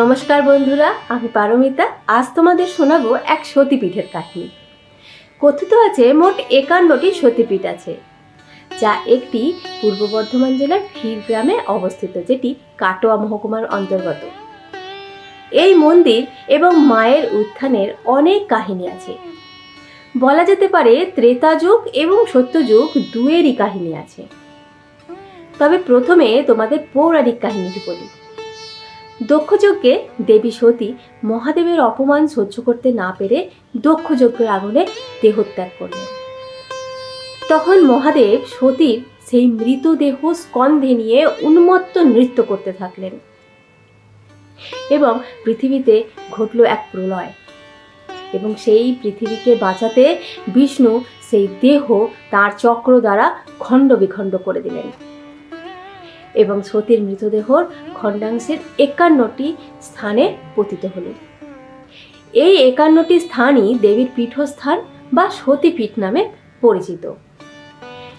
নমস্কার বন্ধুরা, আমি পারমিতা। আজ তোমাদের শোনাবো এক সতীপীঠের কাহিনী। কথিত আছে, মোট একান্নটি সতীপীঠ আছে, যা একটি পূর্ব বর্ধমান জেলার ক্ষীর গ্রামে অবস্থিত, যেটি কাটোয়া মহকুমার অন্তর্গত। এই মন্দির এবং মায়ের উত্থানের অনেক কাহিনী আছে। বলা যেতে পারে ত্রেতা যুগ এবং সত্যযুগ দুয়েরই কাহিনী আছে। তবে প্রথমে তোমাদের পৌরাণিক কাহিনীটি বলি দক্ষযজ্ঞে দেবী সতী মহাদেবের অপমান সহ্য করতে না পেরে দক্ষযজ্ঞের আগুনে দেহত্যাগ করলেন। তখন মহাদেব সতীর সেই মৃতদেহ স্কন্ধে নিয়ে উন্মত্ত নৃত্য করতে থাকলেন এবং পৃথিবীতে ঘটল এক প্রলয় এবং সেই পৃথিবীকে বাঁচাতে বিষ্ণু সেই দেহ তার চক্র দ্বারা খণ্ড বিখণ্ড করে দিলেন। এবং সতীর মৃতদেহর খণ্ডাংশের একান্নটি স্থানে পতিত হল। এই একান্নটি স্থানই দেবীর পীঠস্থান বা সতীপীঠ নামে পরিচিত।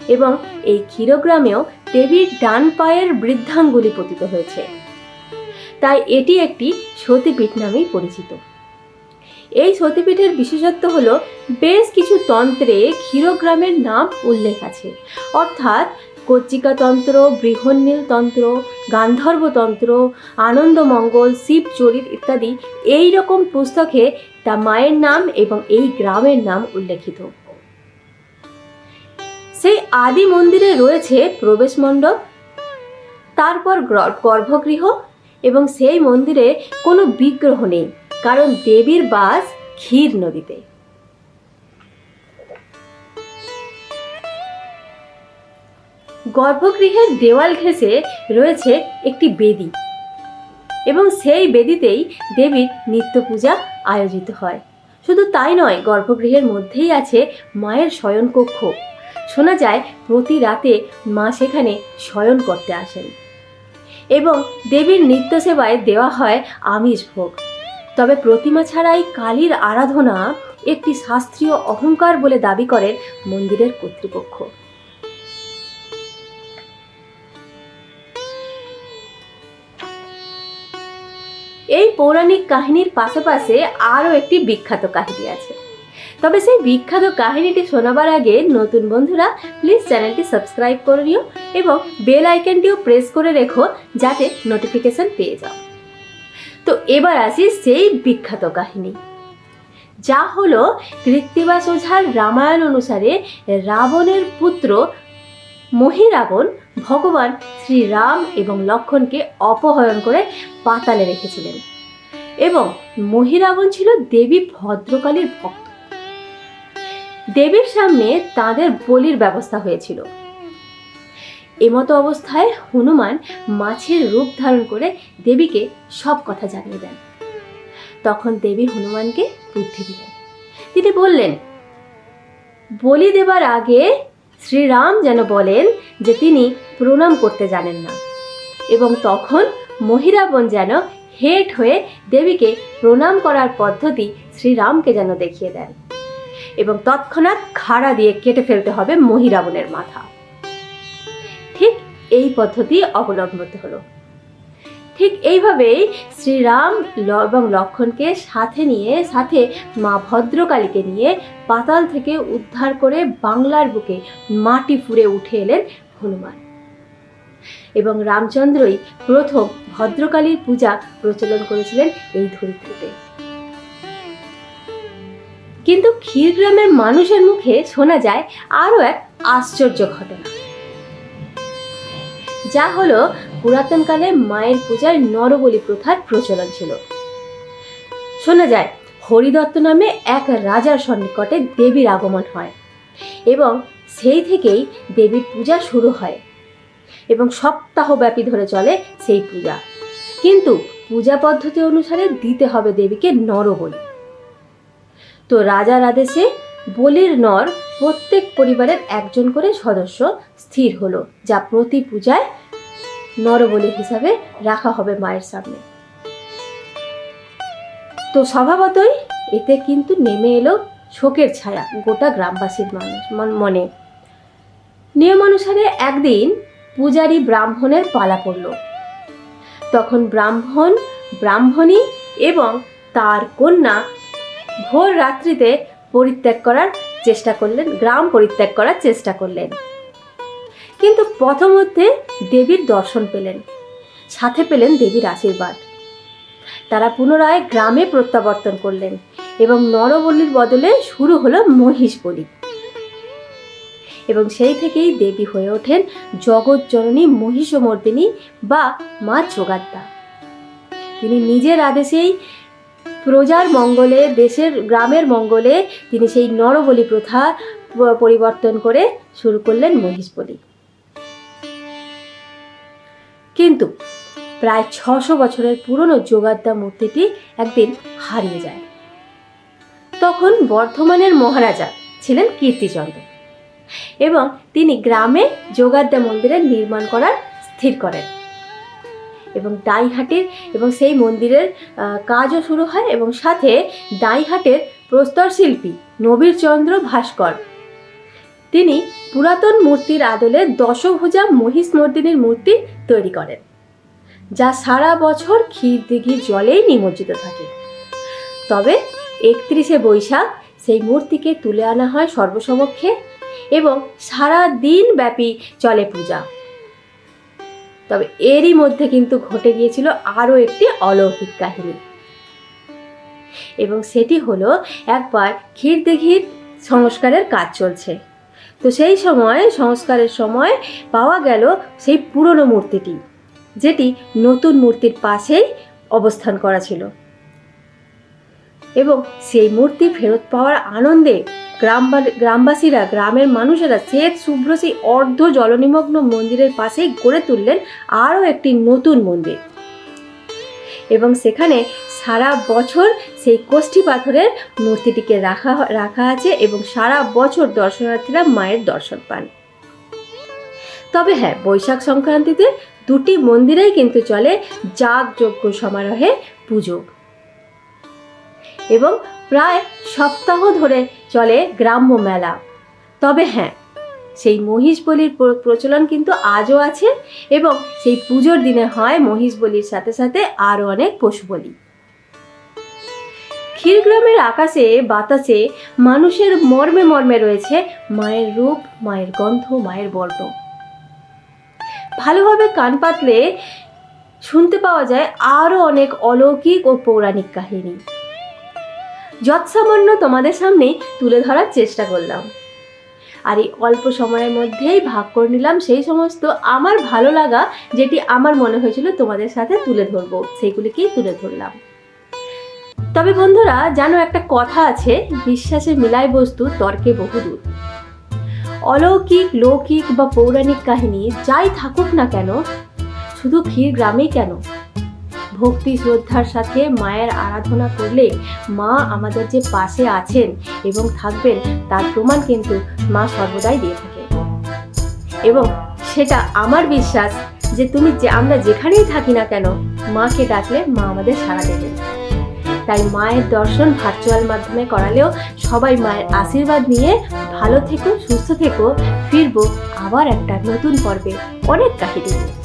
এবং এই ক্ষীরগ্রামেও দেবীর ডান পায়ের বৃদ্ধাঙ্গুলি পতিত হয়েছে। তাই এটি একটি সতীপীঠ নামেই পরিচিত। এই সতীপীঠের বিশেষত্ব হল, বেশ কিছু তন্ত্রে ক্ষীরগ্রামের নাম উল্লেখ আছে। অর্থাৎ কচ্চিকাতন্ত্র বৃহন্নীল তন্ত্র গান্ধর্বতন্ত্র, আনন্দমঙ্গল, শিবচরিত ইত্যাদি এই রকম পুস্তকে তা মায়ের নাম এবং এই গ্রামের নাম উল্লেখিত। সেই আদি মন্দিরে রয়েছে প্রবেশ মণ্ডপ, তারপর গর্ভগৃহ এবং সেই মন্দিরে কোনো বিগ্রহ নেই, কারণ দেবীর বাস ক্ষীর নদীতে। গর্ভগৃহের দেওয়াল ঘেঁষে রয়েছে একটি বেদি এবং সেই বেদিতেই দেবীর নিত্য পূজা আয়োজিত হয়। শুধু তাই নয়, গর্ভগৃহের মধ্যেই আছে মায়ের শয়নকক্ষ। শোনা যায়, প্রতি রাতে মা সেখানে শয়ন করতে আসেন এবং দেবীর নিত্য সেবায় দেওয়া হয় আমিষ ভোগ। তবে প্রতিমা ছাড়াই কালীর আরাধনা একটি শাস্ত্রীয় অহংকার বলে দাবি করেন মন্দিরের কর্তৃপক্ষ। এই পৌরাণিক কাহিনীর পাশাপাশি আরও একটি বিখ্যাত কাহিনী আছে। তবে সেই বিখ্যাত কাহিনীটি শোনাবার আগে নতুন বন্ধুরা প্লিজ চ্যানেলটি সাবস্ক্রাইব করে নিও এবং বেল আইকনটিও প্রেস করে রেখো যাতে নোটিফিকেশন পেয়ে যাও। তো এবার আসি সেই বিখ্যাত কাহিনী। যা হলো কৃত্তিবাস ওঝার রামায়ণ অনুসারে রাবণের পুত্র মহিরাবণ ভগবান শ্রীরাম এবং লক্ষণকে অপহরণ করে পাতালে রেখেছিলেন। এবং মহিরাবণ ছিল দেবী ভদ্রকালীর ভক্ত। দেবীর সামনে তাদের বলির ব্যবস্থা হয়েছিল। এমতো অবস্থায় হনুমান মাছের রূপ ধারণ করে দেবীকে সব কথা জানিয়ে দেন। তখন দেবী হনুমানকে বুদ্ধি দিলেন। তিনি বললেন, বলি দেবার আগে শ্রীরাম যেন বলেন যে তিনি প্রণাম করতে জানেন না। এবং তখন মহিরাবণ যেন হেট হয়ে দেবীকে প্রণাম করার পদ্ধতি শ্রীরামকে যেন দেখিয়ে দেন। এবং তৎক্ষণাৎ খাড়া দিয়ে কেটে ফেলতে হবে মহিরাবনের মাথা। ঠিক এই পদ্ধতি অবলম্বন হলো। ঠিক এইভাবেই শ্রীরাম এবং লক্ষণকে সাথে নিয়ে, সাথে মা ভদ্রকালীকে নিয়ে পাতাল থেকে উদ্ধার করে বাংলার বুকে মাটি ফুঁড়ে উঠে এলেন হনুমান। এবং রামচন্দ্রই প্রথম ভদ্রকালীর পূজা প্রচলন করেছিলেন এই ধরিত্রীতে। কিন্তু ক্ষীরগ্রামের মানুষের মুখে শোনা যায় আরও এক আশ্চর্য ঘটনা। যা হলো পুরাতনকালে মায়ের পূজায় নরবলি প্রথার প্রচলন ছিল। শোনা যায়, হরিদত্ত নামে এক রাজার সন্নিকটে দেবীর আগমন হয় এবং সেই থেকেই দেবীর পূজা শুরু হয় এবং সপ্তাহব্যাপী ধরে চলে সেই পূজা। কিন্তু পূজা পদ্ধতি অনুসারে দিতে হবে দেবীকে নরবলি। তো রাজার আদেশে বলির নর প্রত্যেক পরিবারের একজন করে সদস্য স্থির হলো, যা প্রতি পূজায় নরবলি হিসাবে রাখা হবে মায়ের সামনে। তো স্বভাবতই এতে কিন্তু নেমে এলো শোকের ছায়া, গোটা গ্রামবাসীর মানুষ, মনে নিয়ম অনুসারে একদিন পূজারী ব্রাহ্মণের পালা পড়ল। তখন ব্রাহ্মণ, ব্রাহ্মণী এবং তার কন্যা ভোর রাত্রিতে পরিত্যাগ করার চেষ্টা করলেন, গ্রাম পরিত্যাগ করার চেষ্টা করলেন। কিন্তু পথমধ্যে দেবীর দর্শন পেলেন। সাথে পেলেন দেবীর আশীর্বাদ। তারা পুনরায় গ্রামে প্রত্যাবর্তন করলেন এবং নরবলির বদলে শুরু হলো মহিষ বলি এবং সেই থেকেই দেবী হয়ে ওঠেন জগৎ জননী মহিষমর্দিনী বা মা যোগাত্তা। তিনি নিজের আদেশেই প্রজার মঙ্গলে, দেশের গ্রামের মঙ্গলে তিনি সেই নরবলি প্রথা পরিবর্তন করে শুরু করলেন মহিষ বলি কিন্তু প্রায় ছশো বছরের পুরনো যোগাদ্দা মূর্তিটি একদিন হারিয়ে যায়। তখন বর্ধমানের মহারাজা ছিলেন কীর্তিচন্দ্র এবং তিনি গ্রামে যোগাদ্দা মন্দিরের নির্মাণ করার স্থির করেন এবং দাইহাটের এবং সেই মন্দিরের কাজও শুরু হয় এবং সাথে দাইহাটের প্রস্তর শিল্পী নবীরচন্দ্র ভাস্কর তিনি পুরাতন মূর্তির আদলে দশভুজা মহিষ মর্দিনীর মূর্তি তৈরি করেন, যা সারা বছর ক্ষীর দিঘির জলেই নিমজ্জিত থাকে। তবে একত্রিশে বৈশাখ সেই মূর্তিকে তুলে আনা হয় সর্বসমক্ষে এবং সারা দিন ব্যাপী চলে পূজা। তবে এরই মধ্যে কিন্তু ঘটে গিয়েছিল আরও একটি অলৌকিক কাহিনী। এবং সেটি হলো একবার ক্ষীরদিঘির সংস্কারের কাজ চলছে। তো সেই সময়, সংস্কারের সময় পাওয়া গেল সেই পুরনো মূর্তিটি, যেটি নতুন মূর্তির পাশেই অবস্থান করা ছিল। এবং সেই মূর্তি ফেরত পাওয়ার আনন্দে গ্রাম গ্রামবাসীরা, গ্রামের মানুষেরা শ্বেত, শুভ্র, সেই অর্ধ জলনিমগ্ন মন্দিরের পাশেই গড়ে তুললেন আরও একটি নতুন মন্দির। এবং সেখানে সারা বছর সেই কোষ্ঠী পাথরের মূর্তিটিকে রাখা রাখা আছে এবং সারা বছর দর্শনার্থীরা মায়ের দর্শন পান। তবে হ্যাঁ বৈশাখ সংক্রান্তিতে দুটি মন্দিরেই কিন্তু চলে যাগযজ্ঞ সমারোহে পুজো। এবং প্রায় সপ্তাহ ধরে চলে গ্রাম্য মেলা। তবে হ্যাঁ সেই মহিষ বলির প্রচলন কিন্তু আজও আছে এবং সেই পুজোর দিনে হয় মহিষ বলির সাথে সাথে আরও অনেক পশু বলি। ক্ষীরগ্রামের আকাশে, বাতাসে মানুষের মর্মে মর্মে রয়েছে মায়ের রূপ, মায়ের গন্ধ, মায়ের বর্ণ। ভালোভাবে কান পাতলে শুনতে পাওয়া যায় আরও অনেক অলৌকিক ও পৌরাণিক কাহিনী। যৎসামান্য তোমাদের সামনে তুলে ধরার চেষ্টা করলাম। আর এই অল্প সময়ের মধ্যেই ভাগ করে নিলাম সেই সমস্ত আমার ভালো লাগা যেটি আমার মনে হয়েছিল তোমাদের সাথে তুলে ধরবো, সেইগুলিকেই তুলে ধরলাম। তবে বন্ধুরা, জানো একটা কথা আছে বিশ্বাসে মিলাই বস্তু তর্কে বহুদূর অলৌকিক, লৌকিক বা পৌরাণিক কাহিনী যাই থাকুক না কেন, শুধু ক্ষীর গ্রামেই কেন? ভক্তি শ্রদ্ধার সাথে মায়ের আরাধনা করলে মা আমাদের যে পাশে আছেন এবং থাকবেন, তার প্রমাণ কিন্তু মা সর্বদাই দিয়ে থাকে এবং সেটা আমার বিশ্বাস যে তুমি যে আমরা যেখানেই থাকি না কেন, মাকে ডাকলে মা আমাদের সাড়া দেবেন। তাই মায়ের দর্শন ভার্চুয়াল মাধ্যমে করালেও সবাই মায়ের আশীর্বাদ নিয়ে ভালো থেকো, সুস্থ থেকো। ফিরবো আবার একটা নতুন পর্বে। অনেক কাহিনী।